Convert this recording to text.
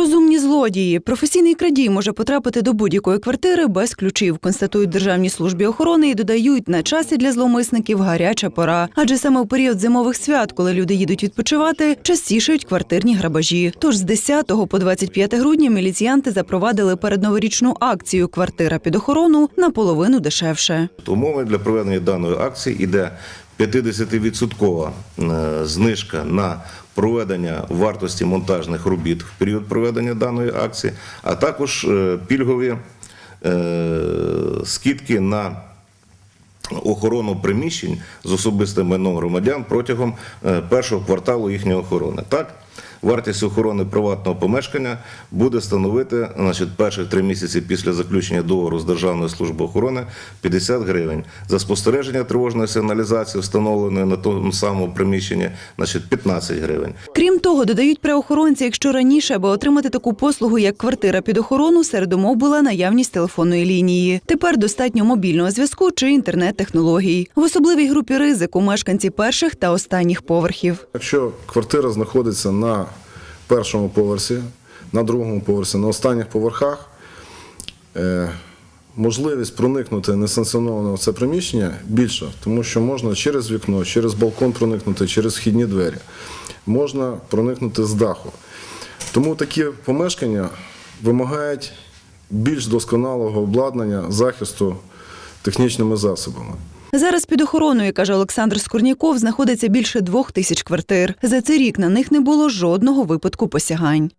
Розумні злодії. Професійний крадій може потрапити до будь-якої квартири без ключів, констатують в Державній службі охорони і додають на часі для зловмисників гаряча пора. Адже саме в період зимових свят, коли люди їдуть відпочивати, частішають квартирні грабежі. Тож з 10 по 25 грудня міліціянти запровадили передноворічну акцію Квартира під охорону наполовину дешевше. Умови для проведення даної акції іде 50% е, знижка на проведення вартості монтажних робіт в період проведення даної акції, а також е, пільгові е, скидки на охорону приміщень з особистим майном громадян протягом першого кварталу їхньої охорони. Так, вартість охорони приватного помешкання буде становити значить, перших три місяці після заключення договору з Державною службою охорони 50 гривень. За спостереження тривожної сигналізації, встановленої на тому самому приміщенні, значить, 15 гривень. Крім того, додають правоохоронці, якщо раніше, аби отримати таку послугу, як квартира під охорону, серед умов була наявність телефонної лінії. Тепер достатньо мобільного зв'язку чи інтернет-технологій. В особливій групі ризику мешканці перших та останніх поверхів. Якщо квартира знаходиться на першому поверсі, на другому поверсі, на останніх поверхах, е, можливість проникнути несанкціоновано в це приміщення більша, тому що можна через вікно, через балкон проникнути, через вхідні двері, можна проникнути з даху. Тому такі помешкання вимагають більш досконалого обладнання захисту технічними засобами. Зараз під охороною, каже Олександр Скорняков, знаходиться більше двох тисяч квартир. За цей рік на них не було жодного випадку посягань.